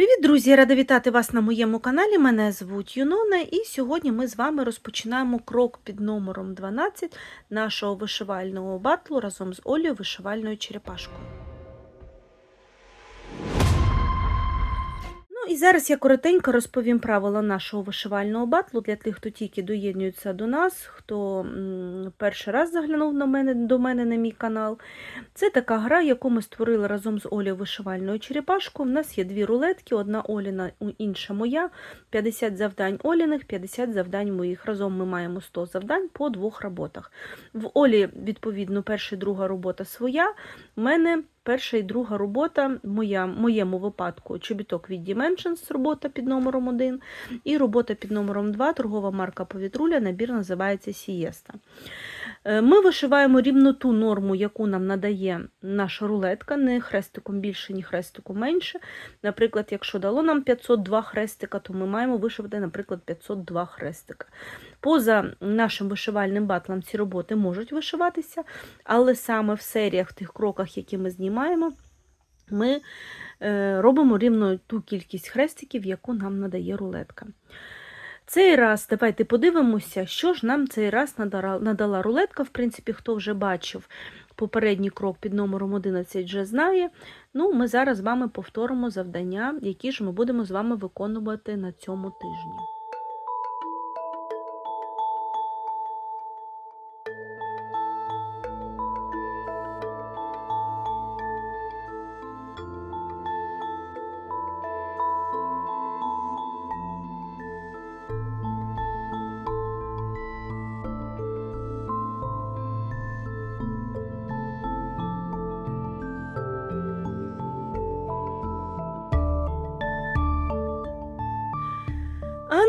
Привіт, друзі! Рада вітати вас на моєму каналі. Мене звуть Юнона, і сьогодні ми з вами розпочинаємо крок під номером 12 нашого вишивального батлу разом з Олею вишивальною черепашкою. І зараз я коротенько розповім правила нашого вишивального батлу для тих, хто тільки доєднується до нас, хто перший раз заглянув на мене, до мене на мій канал. Це така гра, яку ми створили разом з Олею вишивальною черепашкою. У нас є дві рулетки, одна Оліна, інша моя. 50 завдань Оліних, 50 завдань моїх. Разом ми маємо 100 завдань по двох роботах. В Олі, відповідно, перша і друга робота своя. У мене перша і друга робота, моя, в моєму випадку чобіток від Dimensions, робота під номером 1, і робота під номером 2, торгова марка Повітруля, набір називається Сієста. Е, Ми вишиваємо рівно ту норму, яку нам надає наша рулетка, не хрестиком більше, ні хрестиком менше. Наприклад, якщо дало нам 502 хрестика, то ми маємо вишивати, наприклад, 502 хрестика. Поза нашим вишивальним батлом ці роботи можуть вишиватися, але саме в серіях, в тих кроках, які ми знімаємо, ми е, робимо рівно ту кількість хрестиків, яку нам надає рулетка. Цей раз давайте подивимося, що ж нам цей раз надала рулетка. В принципі, хто вже бачив попередній крок під номером 11, вже знає. Ну, ми зараз з вами повторимо завдання, які ж ми будемо з вами виконувати на цьому тижні.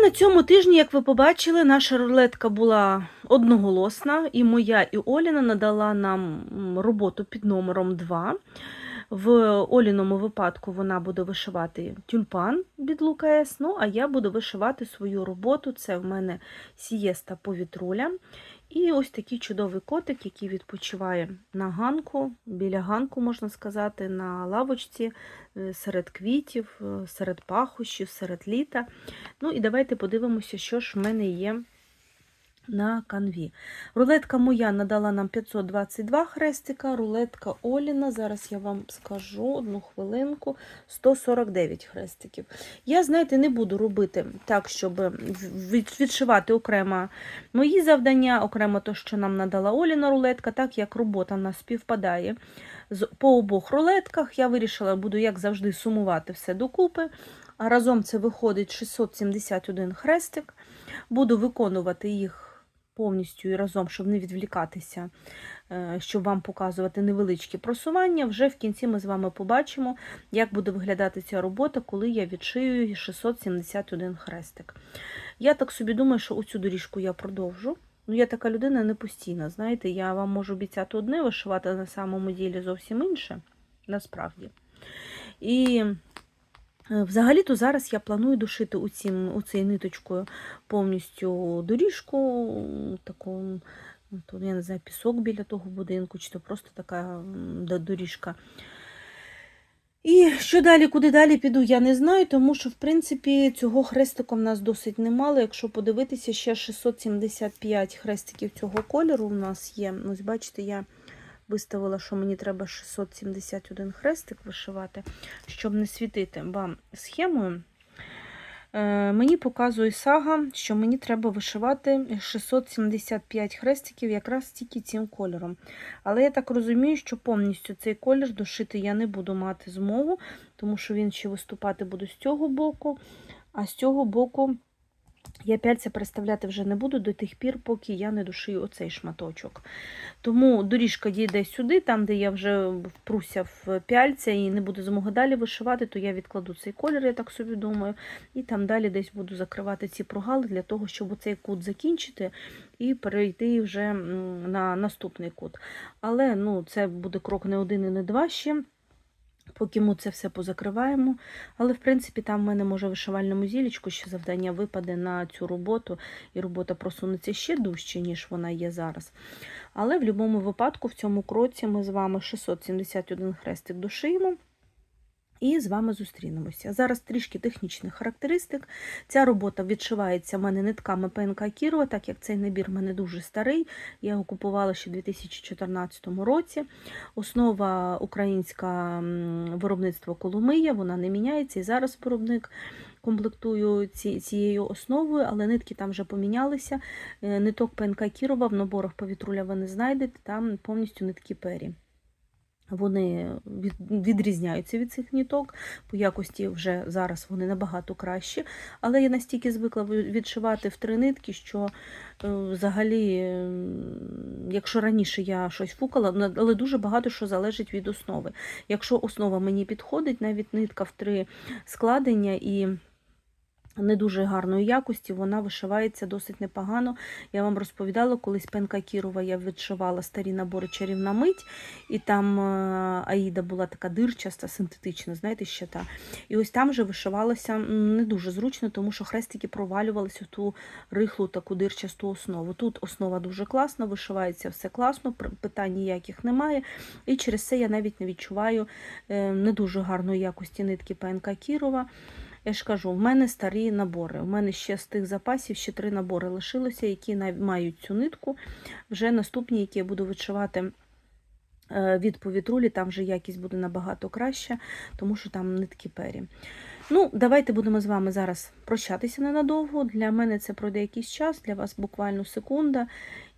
На цьому тижні, як ви побачили, наша рулетка була одноголосна, і моя, і Оліна надала нам роботу під номером 2. В Оліному випадку вона буде вишивати тюльпан від Лукас, ну а я буду вишивати свою роботу. Це в мене сієста повітруля. І ось такий чудовий котик, який відпочиває на ганку, біля ганку, можна сказати, на лавочці, е, серед квітів, е, серед пахощів, серед літа. Ну і давайте подивимося, що ж в мене є на канві. Рулетка моя надала нам 522 хрестика, рулетка Оліна, зараз я вам скажу одну хвилинку, 149 хрестиків. Я, знаєте, не буду робити так, щоб відшивати окремо мої завдання, окремо те, що нам надала Оліна рулетка, так як робота в нас співпадає по обох рулетках. Я вирішила, буду, як завжди, сумувати все докупи. А разом це виходить 671 хрестик. Буду виконувати їх повністю і разом, щоб не відвлікатися, е, щоб вам показувати невеличкі просування. Вже в кінці ми з вами побачимо, як буде виглядати ця робота, коли я відшию 671 хрестик. Я так собі думаю, що оцю доріжку я продовжу. Ну, я така людина не постійна. Знаєте, я вам можу обіцяти одне, вишивати а на самому ділі зовсім інше, насправді. І взагалі-то зараз я планую дошити оцім, оцею ниточкою повністю доріжку, таку, тут, я не знаю, пісок біля того будинку, чи то просто така доріжка. І що далі, куди далі піду, я не знаю, тому що, в принципі, цього хрестика в нас досить немало. Якщо подивитися, ще 675 хрестиків цього кольору у нас є. Ось бачите, я виставила, що мені треба 671 хрестик вишивати, щоб не світити вам схемою. Е, Мені показує сага, що мені треба вишивати 675 хрестиків якраз тільки цим кольором. Але я так розумію, що повністю цей колір дошити я не буду мати змогу, тому що він ще виступати буде з цього боку, а з цього боку я пяльця переставляти вже не буду до тих пір, поки я не дошию оцей шматочок. Тому доріжка дійде сюди, там, де я вже впруся в пяльця і не буду змоги далі вишивати, то я відкладу цей колір, я так собі думаю. І там далі десь буду закривати ці прогали для того, щоб оцей кут закінчити і перейти вже на наступний кут. Але ну, це буде крок не один і не два ще. Поки ми це все позакриваємо. Але, в принципі, там в мене може в вишивальному зілічку ще завдання випаде на цю роботу, і робота просунеться ще дужче, ніж вона є зараз. Але в будь-якому випадку в цьому кроці ми з вами 671 хрестик дошиємо. І з вами зустрінемося. Зараз трішки технічних характеристик. Ця робота відшивається в мене нитками ПНК Кірова, так як цей набір в мене дуже старий. Я його купувала ще у 2014 році. Основа українська виробництво Коломия, вона не міняється. І зараз виробник комплектую ці, цією основою, але нитки там вже помінялися. Е, Ниток ПНК Кірова в наборах повітруля ви не знайдете, там повністю нитки пері. Вони від, відрізняються від цих ніток, по якості вже зараз вони набагато кращі. Але я настільки звикла відшивати в три нитки, що е, взагалі, якщо раніше я щось фукала, але дуже багато що залежить від основи. Якщо основа мені підходить, навіть нитка в три складення і не дуже гарної якості, вона вишивається досить непогано. Я вам розповідала, колись Пенка Кірова я відшивала старі набори чарівна мить, і там е, Аїда була така дирчаста, синтетична, знаєте, ще та. І ось там же вишивалося м, не дуже зручно, тому що хрестики провалювалися в ту рихлу таку дирчасту основу. Тут основа дуже класна, вишивається все класно, питань ніяких немає. І через це я навіть не відчуваю е, не дуже гарної якості нитки ПНК Кірова. Я ж кажу, в мене старі набори. У мене ще з тих запасів ще три набори лишилося, які мають цю нитку. Вже наступні, які я буду відшивати е, від повітрулі, там вже якість буде набагато краща, тому що там нитки пері. Ну, давайте будемо з вами зараз прощатися ненадовго. Для мене це пройде якийсь час, для вас буквально секунда,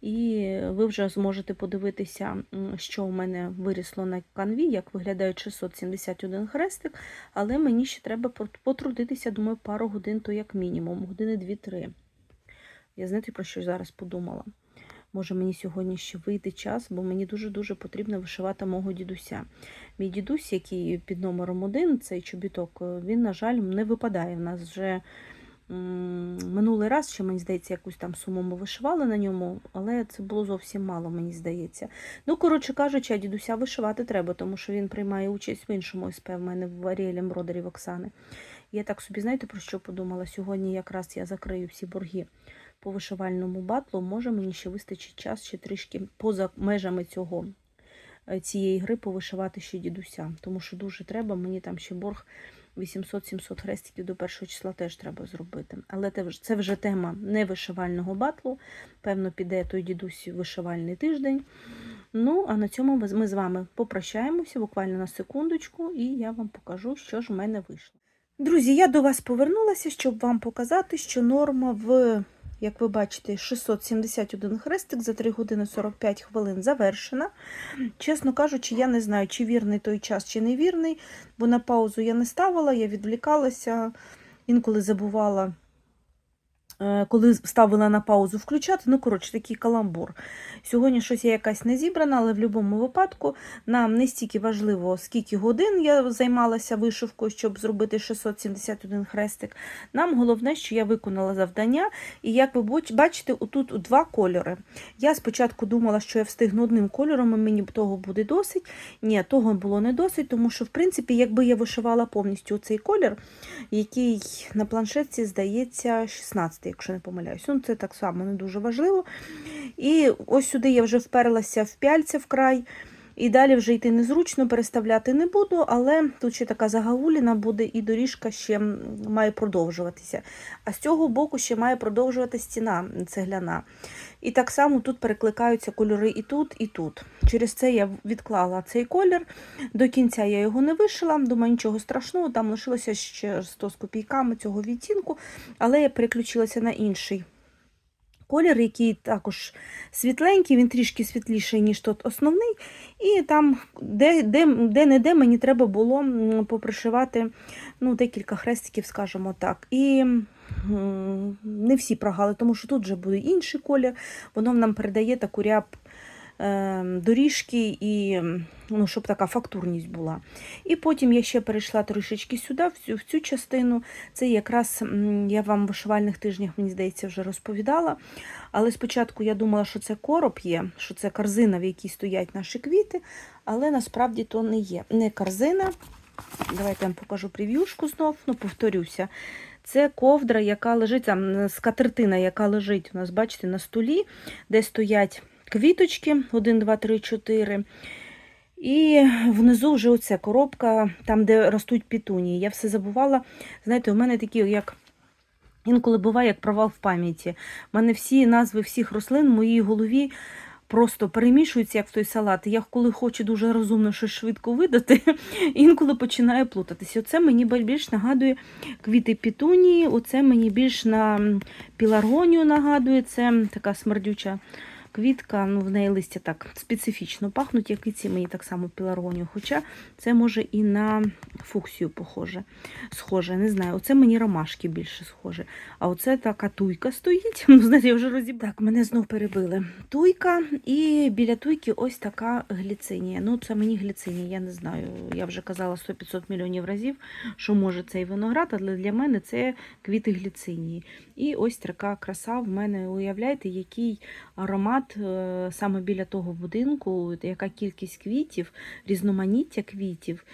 і ви вже зможете подивитися, що у мене вирісло на канві, як виглядає 671 хрестик, але мені ще треба потрудитися, думаю, пару годин, то як мінімум, години 2-3. Я знаєте, про що зараз подумала? Може, мені сьогодні ще вийде час, бо мені дуже-дуже потрібно вишивати мого дідуся. Мій дідусь, який під номером один, цей чобіток, е, він, на жаль, не випадає. В нас вже минулий раз, ще, мені здається, якусь там суму ми вишивали на ньому, але це було зовсім мало, мені здається. Ну, коротше кажучи, а дідуся вишивати треба, тому що він приймає участь в іншому СП в мене в Аріелі Мродарів Оксани. Я так собі, знаєте, про що подумала? Сьогодні якраз я закрию всі борги по вишивальному батлу, може мені ще вистачить час ще трішки поза межами цього е, цієї гри повишивати ще дідуся. Тому що дуже треба, мені там ще борг 800-700 хрестиків до першого числа теж треба зробити. Але це вже- тема не вишивального батлу. Певно, піде той дідусь вишивальний тиждень. Ну, а на цьому ми з вами попрощаємося буквально на секундочку, і я вам покажу, що ж в мене вийшло. Друзі, я до вас повернулася, щоб вам показати, що норма в, як ви бачите, 671 хрестик за 3 години 45 хвилин завершена. Чесно кажучи, я не знаю, чи вірний той час, чи не вірний, бо на паузу я не ставила, я відвлікалася, інколи забувала. Е, Коли ставила на паузу включати, ну, коротше, такий каламбур. Сьогодні щось я якась не зібрана, але в будь-якому випадку нам не стільки важливо, скільки годин я займалася вишивкою, щоб зробити 671 хрестик. Нам головне, що я виконала завдання. І як ви бачите, отут два кольори. Я спочатку думала, що я встигну одним кольором, і мені того буде досить. Ні, того було не досить, тому що, в принципі, якби я вишивала повністю цей колір, який на планшетці здається 16, якщо не помиляюсь. Ну, це так само не дуже важливо. І ось сюди я вже вперлася в пяльця вкрай. І далі вже йти незручно, переставляти не буду, але тут ще така загагуліна буде, і доріжка ще має продовжуватися. А з цього боку ще має продовжувати стіна цегляна. І так само тут перекликаються кольори і тут, і тут. Через це я відклала цей колір. До кінця я його не вишила, думаю, нічого страшного, там лишилося ще 100 з копійками цього відтінку, але я переключилася на інший колір, який також світленький, він трішки світліший, ніж тот основний. І там, де, де, де де мені треба було попришивати ну, декілька хрестиків, скажімо так. І не всі прогали, тому що тут вже буде інший колір, воно нам передає таку ряб доріжки і ну, щоб така фактурність була. І потім я ще перейшла трішечки сюди, в цю, в цю частину. Це якраз я вам в вишивальних тижнях, мені здається, вже розповідала. Але спочатку я думала, що це короб є, що це корзина, в якій стоять наші квіти, але насправді то не є. Не корзина. Давайте я вам покажу прев'юшку знов, ну, повторюся. Це ковдра, яка лежить, там скатертина, яка лежить у нас, бачите, на столі, де стоять квіточки 1, 2, 3, 4. І внизу вже оця коробка, там, де ростуть пітунії. Я все забувала. Знаєте, у мене такі, як інколи буває, як провал в пам'яті. У мене всі назви всіх рослин в моїй голові просто перемішуються, як в той салат. Я коли хочу дуже розумно щось швидко видати, інколи починаю плутатися. Оце мені більш нагадує квіти пітунії, оце мені більш на піларгонію нагадує, це така смердюча квітка, ну в неї листя так специфічно пахнуть, як і ці мені так само піларгонію. Хоча це може і на фуксію похоже, схоже. Не знаю, оце мені ромашки більше схоже. А оце така туйка стоїть. Ну, знаєте, я вже розібрала. Так, мене знов перебили. Туйка, і біля туйки ось така гліцинія. Ну, це мені гліцинія, я не знаю. Я вже казала 100-500 мільйонів разів, що може цей виноград, але для мене це квіти гліцинії. І ось така краса в мене, уявляєте, який аромат е, саме біля того будинку, яка кількість квітів, різноманіття квітів.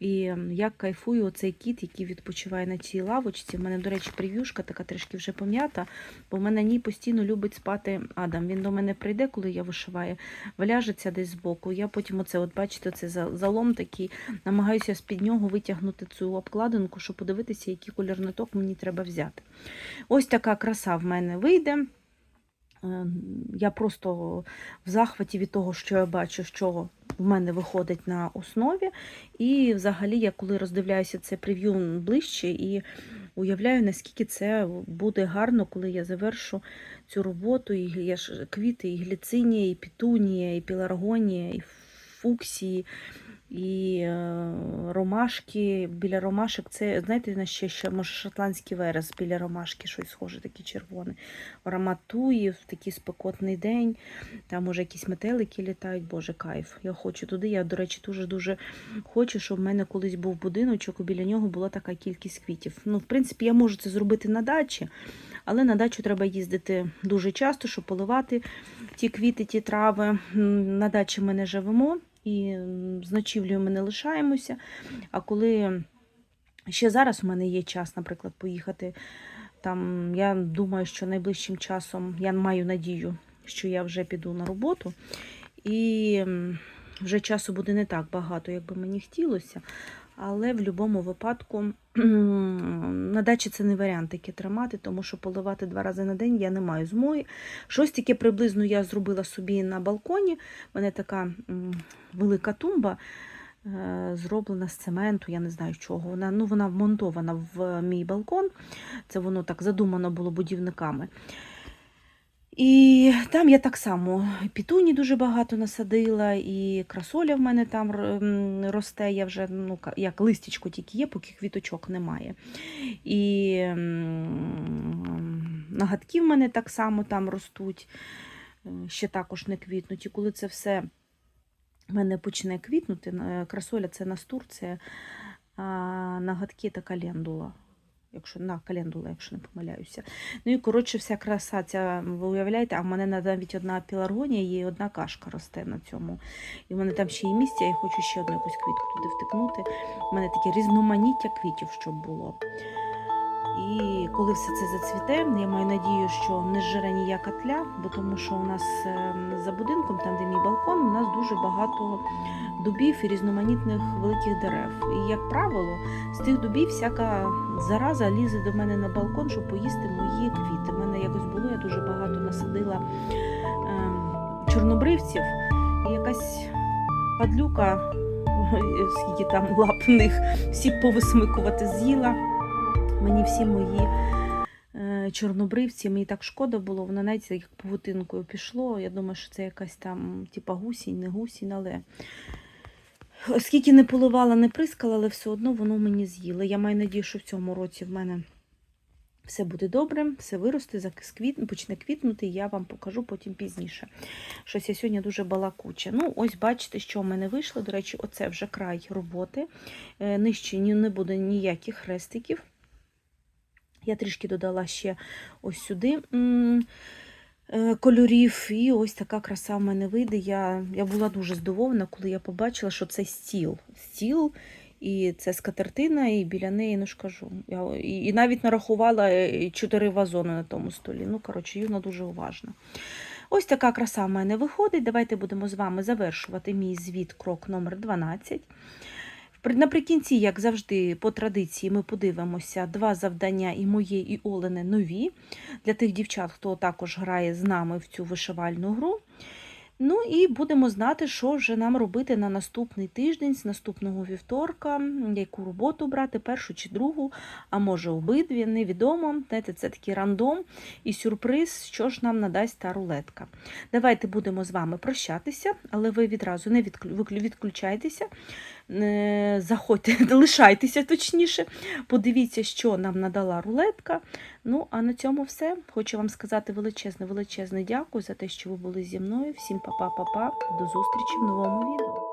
І як кайфую оцей кіт, який відпочиває на цій лавочці. У мене, до речі, прев'юшка така трішки вже пом'ята, бо в мене на ній постійно любить спати Адам. Він до мене прийде, коли я вишиваю, вляжеться десь збоку. Я потім оце, от бачите, це залом такий, намагаюся з-під нього витягнути цю обкладинку, щоб подивитися, який колір ниток мені треба взяти. Ось така краса в мене вийде. Е, Я просто в захваті від того, що я бачу, що в мене виходить на основі. І взагалі, я коли роздивляюся це прев'ю ближче і уявляю, наскільки це буде гарно, коли я завершу цю роботу. І я ж квіти, і гліцинія, і пітунія, і піларгонія, і фуксії, і е, ромашки. Біля ромашок це, знаєте, на ще, ще може шотландський верес біля ромашки, щось схоже, таке червоне. Аромат туї в такий спекотний день. Там може якісь метелики літають, боже, кайф. Я хочу туди. Я, до речі, дуже-дуже хочу, щоб в мене колись був будиночок, і біля нього була така кількість квітів. Ну, в принципі, я можу це зробити на дачі, але на дачу треба їздити дуже часто, щоб поливати ті квіти, ті трави. На дачі ми не живемо і з ночівлею ми не лишаємося. А коли ще зараз у мене є час, наприклад, поїхати. Там я думаю, що найближчим часом я маю надію, що я вже піду на роботу, і вже часу буде не так багато, як би мені хотілося. Але в будь-якому випадку на дачі це не варіант таке тримати, тому що поливати два рази на день я не маю змоги. Щось таке приблизно я зробила собі на балконі. У мене така велика тумба. е, Зроблена з цементу, я не знаю чого. Вона ну, вона вмонтована в мій балкон. Це воно так задумано було будівниками. І там я так само пітуні дуже багато насадила, і красоля в мене там росте. Я вже ну, як листячко тільки є, поки квіточок немає. І нагадки в мене так само там ростуть, е, ще також не квітнуть. І коли це все в мене почне квітнути, е, красоля це настурція, а нагадки та календула. Якщо на календула, якщо не помиляюся. Ну і коротше, вся краса ця, ви уявляєте, а в мене навіть одна піларгонія і одна кашка росте на цьому. І в мене там ще є місця, я хочу ще одну якусь квітку туди втикнути. У мене таке різноманіття квітів, щоб було. І коли все це зацвіте, я маю надію, що не зжере ніяка тля, бо тому що у нас ем, за будинком, там де мій балкон, нас дуже багато дубів і різноманітних великих дерев. І, як правило, з тих дубів всяка зараза лізе до мене на балкон, щоб поїсти мої квіти. У мене якось було, я дуже багато насадила ем, чорнобривців, і якась падлюка, скільки там лап них, всі повисмикувати з'їла. Мені всі мої чорнобривці, мені так шкода було, воно навіть як павутинкою пішло. Я думаю, що це якась там, типа гусінь, не гусінь, але оскільки не поливала, не прискала, але все одно воно мені з'їло. Я маю надію, що в цьому році в мене все буде добре, все виросте, почне квітнути, я вам покажу потім пізніше. Щось я сьогодні дуже балакуча. Ну, ось бачите, що в мене вийшло. До речі, оце вже край роботи. Е, Нижче не буде ніяких хрестиків. Я трішки додала ще ось сюди е, кольорів, і ось така краса в мене вийде. Я, я була дуже здивована, коли я побачила, що це стіл. Стіл, і це скатертина, і біля неї, ну ж кажу. Я, і, і навіть нарахувала е, чотири вазони на тому столі. Ну, коротше, Юна дуже уважна. Ось така краса в мене виходить. Давайте будемо з вами завершувати мій звіт крок номер 12. При- Наприкінці, як завжди, по традиції, ми подивимося два завдання і моє, і Олени нові для тих дівчат, хто також грає з нами в цю вишивальну гру. Ну і будемо знати, що вже нам робити на наступний тиждень, з наступного вівторка, яку роботу брати, першу чи другу, а може обидві, невідомо. Знаєте, це такий рандом і сюрприз, що ж нам надасть та рулетка. Давайте будемо з вами прощатися, але ви відразу не відключайтеся, е, заходьте, лишайтеся точніше, подивіться, що нам надала рулетка. Ну, а на цьому все. Хочу вам сказати величезне, величезне дякую за те, що ви були зі мною. Всім па-па-па-па. До зустрічі в новому відео.